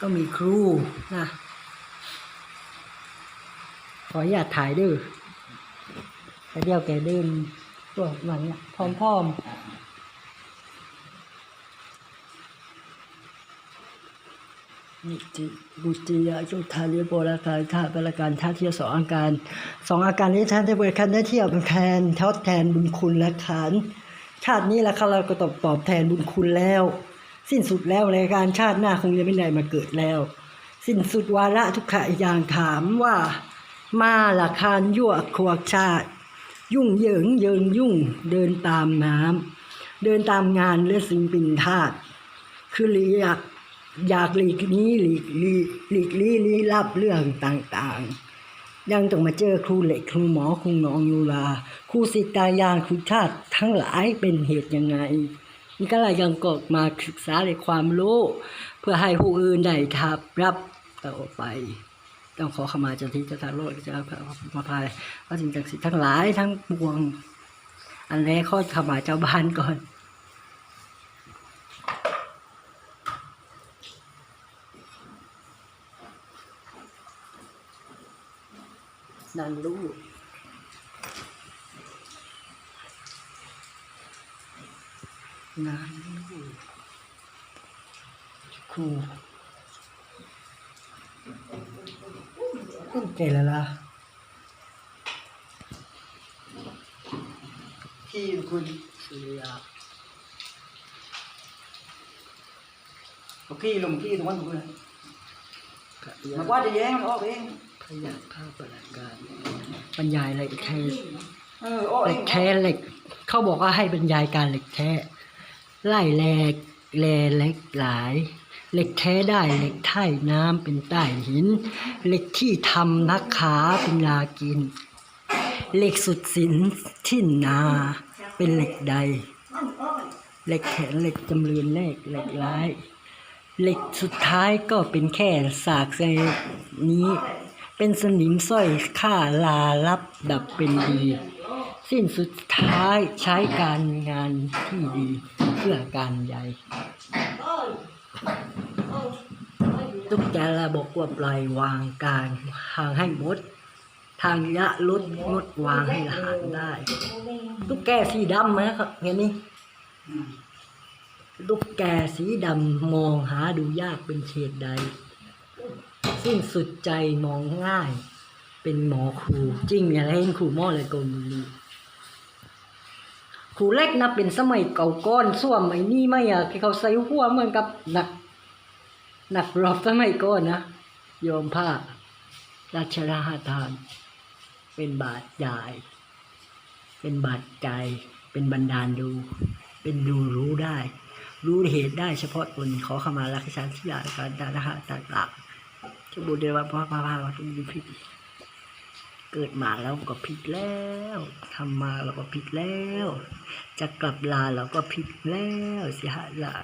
ก็มีครูนะ ขออย่าถ่ายดื้อแต่เดียวแกเดินตัวหลังเนี่ยพร้อมๆนิติบุติยาจุทาเรียโบราการท่าบราการท่าเที่ยวสองอาการสองอาการนี้ท่านได้บริการได้เที่ยวเป็นแทนทดแทนบุญคุณและขานชาตินี้แล้วค่ะเราก็ตอบตอบแทนบุญคุณแล้ว สิ้นสุดแล้วรายการชาติหน้าคงจะไม่ได้มาเกิดแล้ว สิ้นสุดวาระทุกขอย่างถามว่า มาละคานยั่วขวกชาติ ยุ่งเหยิงเยิงยุ่งเดินตามน้ำเดินตามงานและสิ่งปินธาตุคือหลีอยากอยากหลีกนี้หลีกหลีหลีกลี่ลี้ลับเรื่องต่างๆ ยังต้องมาเจอครูเหล็กครูหมอครูหนองยูลาครูสิตายานครูชาติทั้งหลายเป็นเหตุยังไง นี่ก็เลยยังกดมาศึกษาในความรู้ เพื่อให้ผู้อื่นได้ทับรับต่อไป ต้องขอขมาเจ้าที่เจ้าทางโลกเจ้าพระมาพายพระสิ่งศักดิ์สิทธิ์ทั้งหลายทั้งปวง อันแรกข้อขมาเจ้าบ้านก่อนนั่นลูก นานลูกครูคุณเก่งแล้วล่ะที่คุณสุริยาโอเคลงที่ตรงนั้นตรงนั้นมันว่าจะแย้งมันออกเองพยาภาพประการบรรยายอะไรอีกใครเออโอ้เหล็กแท้เหล็กเขาบอกว่าให้บรรยายการเหล็กแท้ ไล่แหลกแลเหล็กหลายเหล็กแท้ได้เหล็กไถ่น้ำเป็นใต้หินเหล็กที่ทำนักขาเป็นลากินเหล็กสุดสินที่นา เป็นเหล็กใดเหล็กแข็งเหล็กจำเรือนแรกเหล็กร้ายเหล็กสุดท้ายก็เป็นแค่สากใสนี้ เป็นสนิมสร้อยค่าลาลับดับเป็นดี สิ้นสุดท้ายใช้การงานที่ดีเพื่อการใหญ่ ทุกแกระบอกว่าปล่อยวางการห่างให้หมด ทางยะลดงดวางให้หารได้ตุ๊กแกสีดำนะครับเห็นนี่ตุ๊กแกสีดำมองหาดูยากเป็นเฉดใด สิ้นสุดใจมองง่าย เป็นหมอครูจริงอย่าเล่นครูหม้อเลยกลลี รูเล็กนะเป็นสมัยเก่าก้อนส้วมไอ้นี่ไม่อะที่เขาใส่หัวเหมือนกับหนัก หนักรอบสมัยก่อนนะโยมผ้าราชราทาน เป็นบาทใหญ่เป็นบาดใจ เป็นบันดาลดู เป็นดูรู้ได้ รู้เหตุได้เฉพาะตนขอขมาลักษณะที่ยาการดานะฮะต่างที่บุญเดวะพระพาพาวัตุบุพิษ เกิดมาแล้วก็ผิดแล้วทำมาเราก็ผิดแล้ว จะกลับลาเราก็ผิดแล้วสิฮะละ